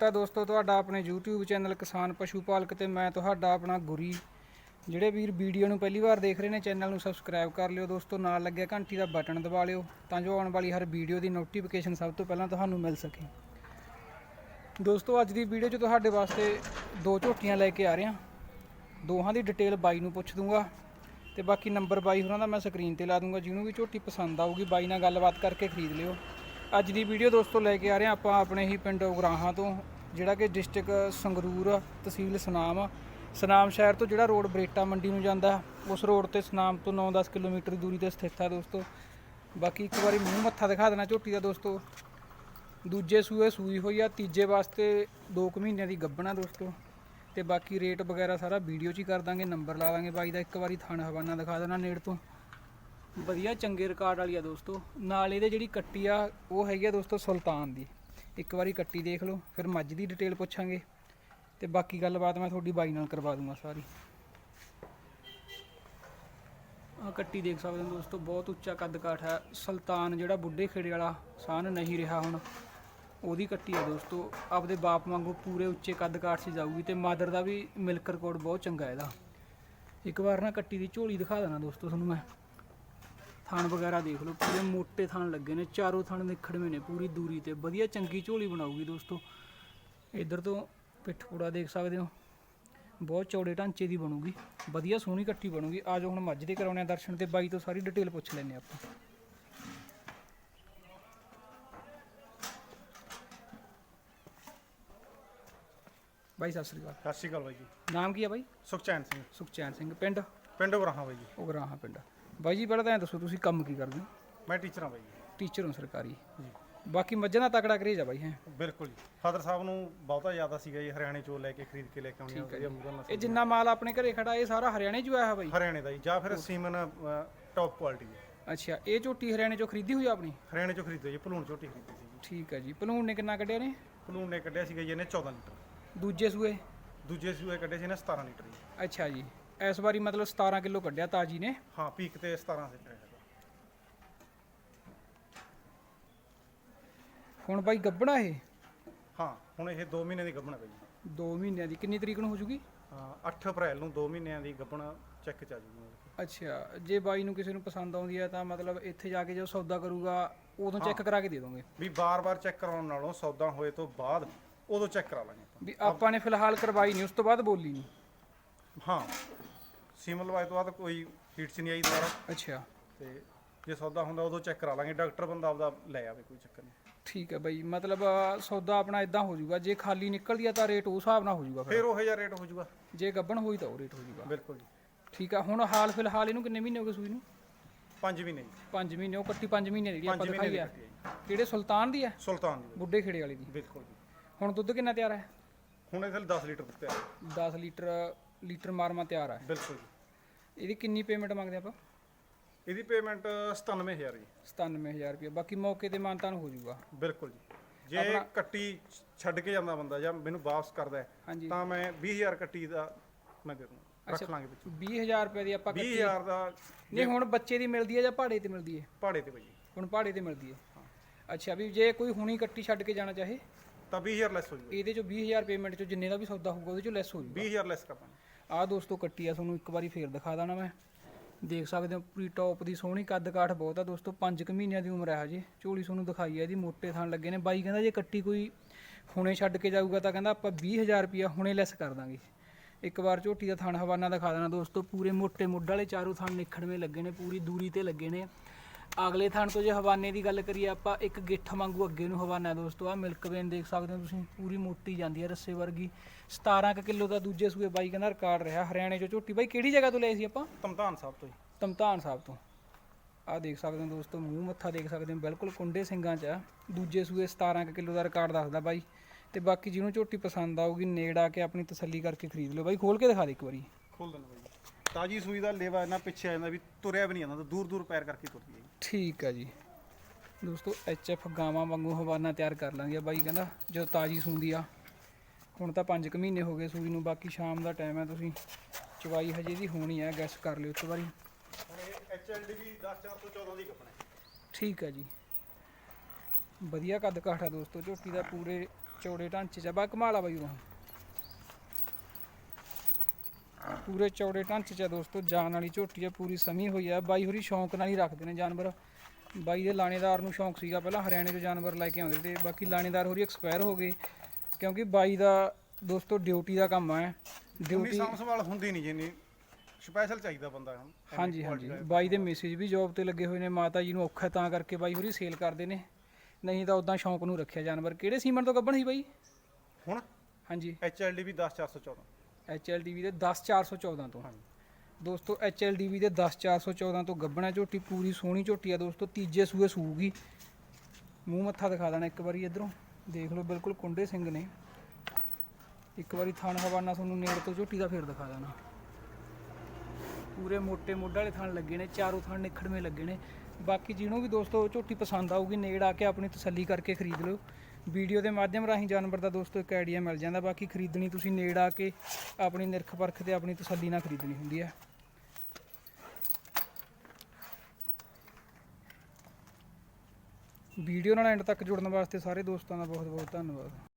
ਸਵਾਗਤ ਹੈ ਦੋਸਤੋ ਤੁਹਾਡਾ ਆਪਣੇ YouTube ਚੈਨਲ ਕਿਸਾਨ ਪਸ਼ੂ ਪਾਲਕ ਤੇ ਮੈਂ ਤੁਹਾਡਾ ਆਪਣਾ ਗੁਰੀ। ਜਿਹੜੇ ਵੀਰ ਵੀਡੀਓ ਨੂੰ ਪਹਿਲੀ ਵਾਰ ਦੇਖ ਰਹੇ ਨੇ, ਚੈਨਲ ਨੂੰ ਸਬਸਕ੍ਰਾਈਬ ਕਰ ਲਿਓ ਦੋਸਤੋ। ਨਾਲ ਲੱਗਿਆ ਘੰਟੀ ਦਾ ਬਟਨ ਦਬਾ ਲਿਓ, ਤਾਂ ਜੋ ਆਉਣ ਵਾਲੀ ਹਰ ਵੀਡੀਓ ਦੀ ਨੋਟੀਫਿਕੇਸ਼ਨ ਸਭ ਤੋਂ ਪਹਿਲਾਂ ਤੁਹਾਨੂੰ ਮਿਲ ਸਕੇ। ਦੋਸਤੋ, ਅੱਜ ਦੀ ਵੀਡੀਓ 'ਚ ਤੁਹਾਡੇ ਵਾਸਤੇ ਦੋ ਝੋਟੀਆਂ ਲੈ ਕੇ ਆ ਰਹੇ। ਹਾਂ ਦੋਹਾਂ ਦੀ ਡਿਟੇਲ ਬਾਈ ਨੂੰ ਪੁੱਛ ਦੂੰਗਾ, ਤੇ ਬਾਕੀ ਨੰਬਰ ਬਾਈ ਹੋਰਾਂ ਦਾ ਮੈਂ ਸਕਰੀਨ ਤੇ ਲਾ ਦੂੰਗਾ। ਜਿਹਨੂੰ ਵੀ ਝੋਟੀ ਪਸੰਦ ਆਊਗੀ, ਬਾਈ ਨਾਲ ਗੱਲਬਾਤ ਕਰਕੇ ਖਰੀਦ ਲਿਓ। ਅੱਜ ਦੀ ਵੀਡੀਓ ਦੋਸਤੋ ਲੈ ਕੇ ਆ ਰਹੇ ਹਾਂ ਆਪਾਂ ਆਪਣੇ ਹੀ ਪਿੰਡ ਉਗਰਾਹਾਂ ਤੋਂ, ਜਿਹੜਾ ਕਿ ਡਿਸਟ੍ਰਿਕਟ ਸੰਗਰੂਰ, ਤਹਿਸੀਲ ਸੁਨਾਮ। ਸੁਨਾਮ ਸ਼ਹਿਰ ਤੋਂ ਜਿਹੜਾ ਰੋਡ ਬਰੇਟਾ ਮੰਡੀ ਨੂੰ ਜਾਂਦਾ, ਉਸ ਰੋਡ ਤੇ ਸੁਨਾਮ ਤੋਂ 9-10 ਕਿਲੋਮੀਟਰ ਦੂਰੀ ਤੇ ਸਥਿਤ ਹੈ ਦੋਸਤੋ। ਬਾਕੀ ਇੱਕ ਵਾਰੀ ਮੂੰਹ ਮੱਥਾ ਦਿਖਾ ਦੇਣਾ ਝੋਟੀ ਦਾ ਦੋਸਤੋ। ਦੂਜੇ ਸੂਏ ਸੂਈ ਹੋਈ ਆ, ਤੀਜੇ ਵਾਸਤੇ 2 ਕੁ ਮਹੀਨਿਆਂ ਦੀ ਗੱਭਣਾ ਦੋਸਤੋ। ਤੇ ਬਾਕੀ ਰੇਟ ਵਗੈਰਾ ਸਾਰਾ ਵੀਡੀਓ 'ਚ ਹੀ ਕਰ ਦਾਂਗੇ, ਨੰਬਰ ਲਾ ਦਾਂਗੇ ਬਾਈ ਦਾ। ਇੱਕ ਵਾਰੀ ਥਣ ਹਵਾਨਾ ਦਿਖਾ ਦੇਣਾ ਨੇੜ ਤੋਂ। ਵਧੀਆ ਚੰਗੇ ਰਿਕਾਰਡ ਵਾਲੀ ਆ ਦੋਸਤੋ। ਨਾਲ ਇਹਦੇ ਜਿਹੜੀ ਕੱਟੀ ਆ, ਉਹ ਹੈਗੀ ਆ ਦੋਸਤੋ ਸੁਲਤਾਨ ਦੀ। ਇੱਕ ਵਾਰੀ ਕੱਟੀ ਦੇਖ ਲਓ, ਫਿਰ ਮੱਝ ਦੀ ਡਿਟੇਲ ਪੁੱਛਾਂਗੇ। ਤੇ ਬਾਕੀ ਗੱਲਬਾਤ ਮੈਂ ਤੁਹਾਡੀ ਬਾਈ ਨਾਲ ਕਰਵਾ ਦੂੰਗਾ ਸਾਰੀ। ਆ ਕੱਟੀ ਦੇਖ ਸਕਦੇ ਹੋ ਦੋਸਤੋ, ਬਹੁਤ ਉੱਚਾ ਕੱਦ ਕਾਠ ਹੈ। ਸੁਲਤਾਨ ਜਿਹੜਾ ਬੁੱਢੇ ਖੇੜੇ ਵਾਲਾ, ਸਾਨ ਨਹੀਂ ਰਿਹਾ ਹੁਣ। ਉਹਦੀ ਕੱਟੀ ਹੈ ਦੋਸਤੋ। ਆਪਦੇ ਬਾਪ ਵਾਂਗੂ ਪੂਰੇ ਉੱਚੇ ਕੱਦ ਕਾਠ 'ਚ ਜਾਊਗੀ ਤੇ ਮਾਦਰ ਦਾ ਵੀ ਮਿਲਕ ਰਿਕਾਰਡ ਬਹੁਤ ਚੰਗਾ ਇਹਦਾ। ਇੱਕ ਵਾਰ ਨਾ ਕੱਟੀ ਦੀ ਝੋਲੀ ਦਿਖਾ ਦੇਣਾ ਦੋਸਤੋ ਤੁਹਾਨੂੰ ਮੈਂ। ਥਣ ਵਗੈਰਾ ਦੇਖ ਲਓ ਪੂਰੇ ਮੋٹے ਥਣ ਲੱਗੇ ਨੇ ਚਾਰੋਂ ਥਣ ਨਿਖੜਵੇਂ ਨੇ ਪੂਰੀ ਦੂਰੀ ਤੇ। ਵਧੀਆ ਚੰਗੀ ਝੋਲੀ ਬਣਾਉਗੀ ਦੋਸਤੋ। ਇੱਧਰ ਤੋਂ ਪਿੱਠ ਪੂੜਾ ਦੇਖ ਸਕਦੇ ਹੋ। ਬਹੁਤ ਚੌੜੇ ਢਾਂਚੇ ਦੀ ਬਣੂਗੀ। ਵਧੀਆ ਸੋਹਣੀ ਕੱਟੀ ਬਣੂਗੀ। ਆਜੋ ਹੁਣ ਮੱਝ ਦੇ ਕਰਾਉਣੇ ਆ ਦਰਸ਼ਨ ਤੇ ਬਾਈ ਤੋਂ ਸਾਰੀ ਡਿਟੇਲ ਪੁੱਛ ਲੈਨੇ ਆਪਾਂ। ਬਾਈ ਸਤਿ ਸ੍ਰੀ ਅਕਾਲ। ਸਤਿ ਸ਼੍ਰੀ ਅਕਾਲ ਬਾਈ ਜੀ। ਨਾਮ ਕੀ ਆ ਬਾਈ? ਸੁਖਚੈਨ ਸਿੰਘ। ਸੁਖਚੈਨ ਸਿੰਘ। ਪਿੰਡ? ਪਿੰਡ ਉਗਰਾਹਾਂ ਬਾਈ ਜੀ। ਉਗਰਾਹਾਂ ਪਿੰਡ। ਬਾਈ ਜੀ ਪਹਿਲਾਂ ਤਾਂ ਐਂ ਦੱਸੋ ਤੁਸੀਂ ਕੰਮ ਕੀ ਕਰਦੇ ਹੋ? ਮੈਂ ਟੀਚਰ ਹਾਂ ਬਾਈ ਜੀ। ਟੀਚਰ ਹੋ ਸਰਕਾਰੀ। ਜੀ। ਬਾਕੀ ਮੱਝਾਂ ਦਾ ਤਕੜਾ ਕਰੇਜ ਆ ਬਾਈ ਹੈ? ਬਿਲਕੁਲ ਜੀ। ਫਾਦਰ ਸਾਹਿਬ ਨੂੰ ਬਹੁਤਾ ਜ਼ਿਆਦਾ ਸੀਗਾ ਜੀ ਹਰਿਆਣੇ ਚੋਂ ਲੈ ਕੇ ਖਰੀਦ ਕੇ ਲੈ ਕੇ ਆਉਣੀ ਵਧੀਆ ਮੂਗਲ ਇਹ ਨਸਲ ਜਿੰਨਾ ਮਾਲ ਆਪਣੇ ਘਰੇ ਖੜਾ ਇਹ ਸਾਰਾ ਹਰਿਆਣੇ ਚੋਂ ਆਇਆ ਹੈ ਬਾਈ? ਹਰਿਆਣੇ ਦਾ ਜੀ ਜਾਂ ਫਿਰ ਸੀਮਨ ਟੌਪ ਕੁਆਲਿਟੀ ਹੈ ਅੱਛਾ ਇਹ ਝੋਟੀ ਹਰਿਆਣੇ ਚੋਂ ਖਰੀਦੀ ਹੋਈ ਆ ਆਪਣੀ? ਹਰਿਆਣੇ ਚੋਂ ਖਰੀਦੇ ਜੀ ਭਲੂਣ ਝੋਟੀ ਖਰੀਦੀ ਸੀ ਜੀ। ਠੀਕ ਹੈ ਜੀ। ਭਲੂਣ ਨੇ ਕਿੰਨਾ ਕੱਢਿਆ ਨੇ? ਭਲੂਣ ਨੇ ਕੱਢਿਆ ਸੀਗਾ ਜੀ ਇਹਨੇ 14 ਲੀਟਰ। ਦੂਜੇ ਸੂਏ? ਦੂਜੇ ਸੂਏ ਕੱਢੇ ਸੀ ਇਹਨੇ 17 ਲੀਟਰ ਜੀ। ਅੱਛਾ ਜੀ। ਇਸ ਵਾਰੀ ਮਤਲਬ 17 ਕਿਲੋ ਕੱਢਿਆ ਤਾਜੀ ਨੇ। ਹਾਂ ਪੀਕ ਤੇ 17 ਲੀਟਰ ਹੈਗਾ ਹੁਣ ਬਾਈ ਗੱਬਣਾ ਇਹ? ਹਾਂ ਹੁਣ ਇਹ 2 ਮਹੀਨੇ ਦੀ ਗੱਭਣ ਜੀ 2 ਮਹੀਨਿਆਂ ਦੀ। ਕਿੰਨੀ ਤਰੀਕ ਨੂੰ ਹੋ ਜੂਗੀ? ਹਾਂ 8 ਅਪ੍ਰੈਲ ਨੂੰ 2 ਮਹੀਨਿਆਂ ਦੀ ਗੱਭਣ ਚੈੱਕ ਚ ਆ ਜੂਗੀ ਅੱਛਾ ਜੇ ਬਾਈ ਨੂੰ ਕਿਸੇ ਨੂੰ ਪਸੰਦ ਆਉਂਦੀ ਹੈ ਤਾਂ ਮਤਲਬ ਇੱਥੇ ਜਾ ਕੇ ਜਦੋਂ ਸੌਦਾ ਕਰੂਗਾ ਉਦੋਂ ਚੈੱਕ ਕਰਾ ਕੇ ਦੇ ਦੋਗੇ? ਵੀ ਬਾਰ-ਬਾਰ ਚੈੱਕ ਕਰਾਉਣ ਨਾਲੋਂ ਸੌਦਾ ਹੋਏ ਤੋਂ ਬਾਅਦ ਉਦੋਂ ਚੈੱਕ ਕਰਾ ਲਾਂਗੇ ਆਪਾਂ। ਵੀ ਆਪਾਂ ਨੇ ਫਿਲਹਾਲ ਕਰਵਾਈ ਨਹੀਂ ਉਸ ਤੋਂ ਬਾਅਦ ਬੋਲੀ ਨਹੀਂ। ਹਾਂ। ਸੀਮਨ ਲਵਾਏ ਤੋਂ ਬਾਅਦ ਕੋਈ ਹੀਟ ਚ ਨਹੀਂ ਆਈ ਦੁਬਾਰਾ। ਅੱਛਾ। ਤੇ ਜੇ ਸੌਦਾ ਹੁੰਦਾ ਉਦੋਂ ਚੈੱਕ ਕਰਾ ਲਾਂਗੇ ਡਾਕਟਰ ਬੰਦਾ ਆਪਦਾ ਲੈ ਆਵੇ ਕੋਈ ਚੱਕਰ ਨਹੀਂ। ਠੀਕ ਹੈ ਬਾਈ ਮਤਲਬ ਅ, ਸੌਦਾ ਆਪਣਾ ਇਦਾਂ ਹੋ ਜਾਊਗਾ ਜੇ ਖਾਲੀ ਨਿਕਲਦੀ ਆ ਤਾਂ ਰੇਟ ਉਸ ਹਿਸਾਬ ਨਾਲ ਹੋ ਜਾਊਗਾ ਫਿਰ। ਫਿਰ ਉਹੋ ਜਿਹਾ ਰੇਟ ਹੋ ਜਾਊਗਾ। ਜੇ ਗੱਬਣ ਹੋਈ ਤਾਂ ਉਹ ਰੇਟ ਹੋ ਜਾਊਗਾ। ਬਿਲਕੁਲ ਜੀ। ਠੀਕ ਆ ਹੁਣ ਹਾਲ ਫਿਲਹਾਲ ਇਹਨੂੰ ਕਿੰਨੇ ਮਹੀਨੇ ਹੋ ਗਏ ਸੂਈ ਨੂੰ? 5 ਵੀ ਨਹੀਂ 5 ਮਹੀਨੇ ਉਹ ਕੱਟੀ 5 ਮਹੀਨੇ ਜਿਹੜੀ ਆਪਾਂ 5 ਮਹੀਨੇ ਦਿਖਾਈ ਦੀ ਆ। ਕੱਟੀ ਹੈ ਜੀ। ਕਿਹੜੇ ਸੁਲਤਾਨ ਦੀ ਆ? ਸੁਲਤਾਨ ਦੀ। ਬੁੱਢੇ ਖੇੜੇ ਵਾਲੀ ਦੀ। ਬਿਲਕੁਲ ਜੀ। ਹੁਣ ਦੁੱਧ ਕਿੰਨਾ ਤਿਆਰ ਹੈ? ਹੁਣ ਇਹਦੇ ਲਈ 10 ਲੀਟਰ ਦਿੱਤੇ ਆ 10 ਲੀਟਰ ਲੀਟਰ ਮਾਰਮਾ ਤਿਆਰ ਹੈ ਬਿਲਕੁਲ ਜੀ। ਇਹਦੀ ਕਿੰਨੀ ਪੇਮੈਂਟ ਮੰਗਦੇ ਆਪਾਂ? ਇਹਦੀ ਪੇਮੈਂਟ 97000 ਜੀ। 97000 ਰੁਪਏ। ਬਾਕੀ ਮੌਕੇ ਤੇ ਮਾਨਤਾਨ ਹੋ ਜਾਊਗਾ ਬਿਲਕੁਲ ਜੀ। ਜੇ ਕੱਟੀ ਛੱਡ ਕੇ ਜਾਂਦਾ ਬੰਦਾ ਜਾਂ ਮੈਨੂੰ ਵਾਪਸ ਕਰਦਾ ਤਾਂ ਮੈਂ 20000 ਕੱਟੀ ਦਾ ਮੈਂ ਦੇ ਦੂੰਗਾ। ਰੱਖ ਲਾਂਗੇ ਵਿੱਚ। 20000 ਰੁਪਏ ਦੀ ਆਪਾਂ ਕੱਟੀ। 20000 ਦਾ ਨਹੀਂ ਹੁਣ ਬੱਚੇ ਦੀ ਮਿਲਦੀ ਹੈ ਜਾਂ ਭਾੜੇ ਤੇ ਮਿਲਦੀ ਹੈ? ਭਾੜੇ ਤੇ ਬਾਈ ਜੀ ਹੁਣ ਭਾੜੇ ਤੇ ਮਿਲਦੀ ਹੈ। ਅੱਛਾ ਵੀ ਜੇ ਕੋਈ ਹੁਣੀ ਕੱਟੀ ਛੱਡ ਕੇ ਜਾਣਾ ਚਾਹੇ ਤਾਂ 20000 ਲੈਸ ਹੋ ਜਾਊਗਾ ਇਹਦੇ ਚੋਂ 20000 ਪੇਮੈਂਟ ਚੋਂ ਜਿੰਨੇ ਦਾ ਵੀ ਸੌਦਾ ਹੋਊਗਾ ਉਹਦੇ ਚੋਂ ਲੈਸ ਹੋ ਜਾਊਗਾ 20000 ਲੈਸ ਕਰ ਦਾਂਗੇ। ਆਹ ਦੋਸਤੋ ਕੱਟੀ ਆ, ਤੁਹਾਨੂੰ ਇੱਕ ਵਾਰੀ ਫੇਰ ਦਿਖਾ ਦਾਣਾ ਮੈਂ। ਦੇਖ ਸਕਦੇ ਹੋ, ਪੂਰੀ ਟੌਪ ਦੀ ਸੋਹਣੀ ਕੱਦ ਕਾਠ ਬਹੁਤ ਆ ਦੋਸਤੋ 5 ਕੁ ਮਹੀਨਿਆਂ ਦੀ ਉਮਰ ਹੈ ਹਜੇ। ਝੋਲੀ ਤੁਹਾਨੂੰ ਦਿਖਾਈ ਆ, ਇਹਦੀ ਮੋਟੇ ਥਣ ਲੱਗੇ ਨੇ। ਬਾਈ ਕਹਿੰਦਾ ਜੇ ਕੱਟੀ ਕੋਈ ਹੁਣੇ ਛੱਡ ਕੇ ਜਾਊਗਾ ਤਾਂ ਕਹਿੰਦਾ ਆਪਾਂ 20000 ਰੁਪਇਆ ਹੁਣੇ ਲੈਸ ਕਰ ਦਾਂਗੇ। ਇੱਕ ਵਾਰ ਝੋਟੀ ਦਾ ਥਣ ਹਵਾਨਾ ਦਿਖਾ ਦੇਣਾ ਦੋਸਤੋ, ਪੂਰੇ ਮੋਟੇ ਮੁੱਢ ਵਾਲੇ ਚਾਰੋਂ ਥਣ ਨਿਖੜਵੇਂ ਲੱਗੇ ਨੇ, ਪੂਰੀ ਦੂਰੀ ਤੇ ਲੱਗੇ ਨੇ। ਅਗਲੇ ਥਣ ਤੋਂ ਜੇ ਹਵਾਨੇ ਦੀ ਗੱਲ ਕਰੀਏ ਆਪਾਂ ਇੱਕ ਗਿੱਠ ਵਾਂਗੂ ਅੱਗੇ ਨੂੰ ਹਵਾਨਾ ਦੋਸਤੋ ਆ ਮਿਲਕ ਵੇਨ ਦੇਖ ਸਕਦੇ ਹੋ ਤੁਸੀਂ ਪੂਰੀ ਮੋਟੀ ਜਾਂਦੀ ਹੈ ਰੱਸੇ ਵਰਗੀ। 17 ਕੁ ਕਿਲੋ ਦਾ ਦੂਜੇ ਸੂਏ ਬਾਈ ਕਹਿੰਦਾ ਰਿਕਾਰਡ ਰਿਹਾ ਹਰਿਆਣੇ ਚੋਂ ਝੋਟੀ। ਬਾਈ ਕਿਹੜੀ ਜਗ੍ਹਾ ਤੋਂ ਲਈ ਸੀ ਆਪਾਂ? ਤਮਤਾਨ ਸਾਹਿਬ ਤੋਂ ਜੀ। ਤਮਤਾਨ ਸਾਹਿਬ ਤੋਂ। ਆਹ ਦੇਖ ਸਕਦੇ ਹੋ ਦੋਸਤੋ ਮੂੰਹ ਮੱਥਾ ਦੇਖ ਸਕਦੇ ਹੋ ਬਿਲਕੁਲ ਕੁੰਡੇ ਸਿੰਘਾਂ 'ਚ ਆ। ਦੂਜੇ ਸੂਏ 17 ਕੁ ਕਿਲੋ ਦਾ ਰਿਕਾਰਡ ਦੱਸਦਾ ਬਾਈ। ਤੇ ਬਾਕੀ ਜਿਹਨੂੰ ਝੋਟੀ ਪਸੰਦ ਆਊਗੀ ਨੇੜ ਆ ਕੇ ਆਪਣੀ ਤਸੱਲੀ ਕਰਕੇ ਖਰੀਦ ਲਓ। ਬਾਈ ਖੋਲ ਕੇ ਦਿਖਾ ਦੇ ਇੱਕ ਵਾਰੀ। ਖੋਲ ਦੇਣਾ ਬਾਈ। ਤਾਜੀ ਸੂਈ ਦਾ ਲੇਵਾ ਇਹਨਾਂ ਪਿੱਛੇ ਆ ਜਾਂਦਾ ਵੀ ਤੁਰਿਆ ਵੀ ਨਹੀਂ ਜਾਂਦਾ ਦੂਰ ਦੂਰ ਪੈਰ ਕਰਕੇ ਤੁਰਦੀ ਹੈ। ਠੀਕ ਆ ਜੀ। ਦੋਸਤੋ ਐਫ ਗਾਵਾਂ ਵਾਂਗੂ ਹਵਾਨਾ ਤਿਆਰ ਕਰ ਲਾਂਗੇ ਬਾਈ ਕਹਿੰਦਾ ਜਦੋਂ ਤਾਜੀ ਸੂੰਦੀ ਆ। ਹੁਣ ਤਾਂ 5 ਕੁ ਮਹੀਨੇ ਹੋ ਗਏ ਸੂਈ ਨੂੰ ਬਾਕੀ ਸ਼ਾਮ ਦਾ ਟਾਈਮ ਹੈ ਤੁਸੀਂ ਚਵਾਈ ਹਜੇ ਦੀ ਹੋਣੀ ਹੈ ਗੈਸ ਕਰ ਲਿਓ ਇੱਕ ਵਾਰੀ। ਹੁਣ ਇਹ ਐਚਐਲਡੀ ਵੀ 104 ਤੋਂ 14 ਦੀ ਕੱਪਣਾ ਠੀਕ ਹੈ ਜੀ। ਵਧੀਆ ਕੱਦ ਕਾਠਾ ਦੋਸਤੋ ਝੋਟੀ ਦਾ ਪੂਰੇ ਚੌੜੇ ਢਾਂਚੇ 'ਚ। ਬਾ ਕਮਾਲ ਆ ਬਾਈ ਉਹ। ਪੂਰੇ ਚੌੜੇ ਢਾਂਚੇ 'ਚ ਆ ਦੋਸਤੋ ਜਾਨ ਵਾਲੀ ਝੋਟੀ ਆ ਪੂਰੀ ਸਮੀ ਹੋਈ ਆ। ਬਾਈ ਹੋਰੀ ਸ਼ੌਂਕ ਨਾਲ ਹੀ ਰੱਖਦੇ ਨੇ ਜਾਨਵਰ। ਬਾਈ ਦੇ ਲਾਣੇਦਾਰ ਨੂੰ ਸ਼ੌਂਕ ਸੀਗਾ ਪਹਿਲਾਂ ਹਰਿਆਣੇ ਤੋਂ ਜਾਨਵਰ ਲੈ ਕੇ ਆਉਂਦੇ ਤੇ ਬਾਕੀ ਲਾਣੇਦਾਰ ਹੋਰੀ ਐਕਸਪਾਇਰ ਹੋ ਗਏ ਕਿਉਂਕਿ ਬਾਈ ਦਾ ਦੋਸਤੋ ਡਿਊਟੀ ਦਾ ਕੰਮ ਆ। ਡਿਊਟੀ ਸਾਂਭ ਸੰਭਾਲ ਹੁੰਦੀ ਨਹੀਂ ਜਿੰਨੀ ਸਪੈਸ਼ਲ ਚਾਹੀਦਾ ਬੰਦਾ ਹੁਣ ਹਾਂਜੀ ਹਾਂਜੀ। ਬਾਈ ਦੇ ਮੈਸੇਜ ਵੀ ਜੌਬ ਤੇ ਲੱਗੇ ਹੋਏ ਨੇ ਮਾਤਾ ਜੀ ਨੂੰ ਔਖਾ ਤਾਂ ਕਰਕੇ ਬਾਈ ਹੋਰੀ ਸੇਲ ਕਰਦੇ ਨੇ। ਨਹੀਂ ਤਾਂ ਉਦਾਂ ਸ਼ੌਂਕ ਨੂੰ ਰੱਖਿਆ ਜਾਨਵਰ। ਕਿਹੜੇ ਸੀਮਨ ਤੋਂ ਗੱਭਣ ਸੀ ਬਾਈ? ਹੁਣ? ਹਾਂਜੀ। ਐਚਐਲਡੀ ਵੀ 10414 HLDV ਦੇ 10414 ਤੋਂ। ਦੋਸਤੋ HLDV ਦੇ 10414 ਤੋਂ ਗੱਬਣਾ ਝੋਟੀ ਪੂਰੀ ਸੋਹਣੀ ਝੋਟੀ ਆ ਦੋਸਤੋ ਤੀਜੇ ਸੂਏ ਸੂਗੀ ਮੂੰਹ ਮੱਥਾ ਦਿਖਾ ਦੇਣਾ ਇੱਕ ਵਾਰੀ ਇਧਰੋਂ। ਦੇਖ ਲਓ ਬਿਲਕੁਲ ਕੁੰਡੇ ਸਿੰਘ ਨੇ। ਇੱਕ ਵਾਰੀ ਥਣ ਹਵਾਨਾ ਤੁਹਾਨੂੰ ਨੇੜ ਤੋਂ ਝੋਟੀ ਦਾ ਫੇਰ ਦਿਖਾ ਦੇਣਾ। ਪੂਰੇ ਮੋٹے ਮੋਢੇ ਵਾਲੇ ਥਣ ਲੱਗੇ ਨੇ ਚਾਰੋਂ ਥਣ ਨਿਖੜਵੇਂ ਲੱਗੇ ਨੇ। ਬਾਕੀ ਜਿਹਨੂੰ ਵੀ ਦੋਸਤੋ ਝੋਟੀ ਪਸੰਦ ਆਊਗੀ ਨੇੜ ਆ ਕੇ ਆਪਣੀ ਤਸੱਲੀ ਕਰਕੇ ਖਰੀਦ ਲਓ। ਵੀਡੀਓ ਦੇ ਮਾਧਿਅਮ ਰਾਹੀਂ ਜਾਨਵਰ ਦਾ ਦੋਸਤੋ ਇੱਕ ਆਈਡੀਆ ਮਿਲ ਜਾਂਦਾ। ਬਾਕੀ ਖਰੀਦਣੀ ਤੁਸੀਂ ਨੇੜ ਆ ਕੇ ਆਪਣੀ ਨਿਰਖ ਪਰਖ ਤੇ ਆਪਣੀ ਤਸੱਲੀ ਨਾਲ ਖਰੀਦਣੀ ਹੁੰਦੀ ਹੈ। ਵੀਡੀਓ ਨਾਲ ਐਂਡ ਤੱਕ ਜੁੜਨ ਵਾਸਤੇ ਸਾਰੇ ਦੋਸਤਾਂ ਦਾ ਬਹੁਤ ਬਹੁਤ ਧੰਨਵਾਦ।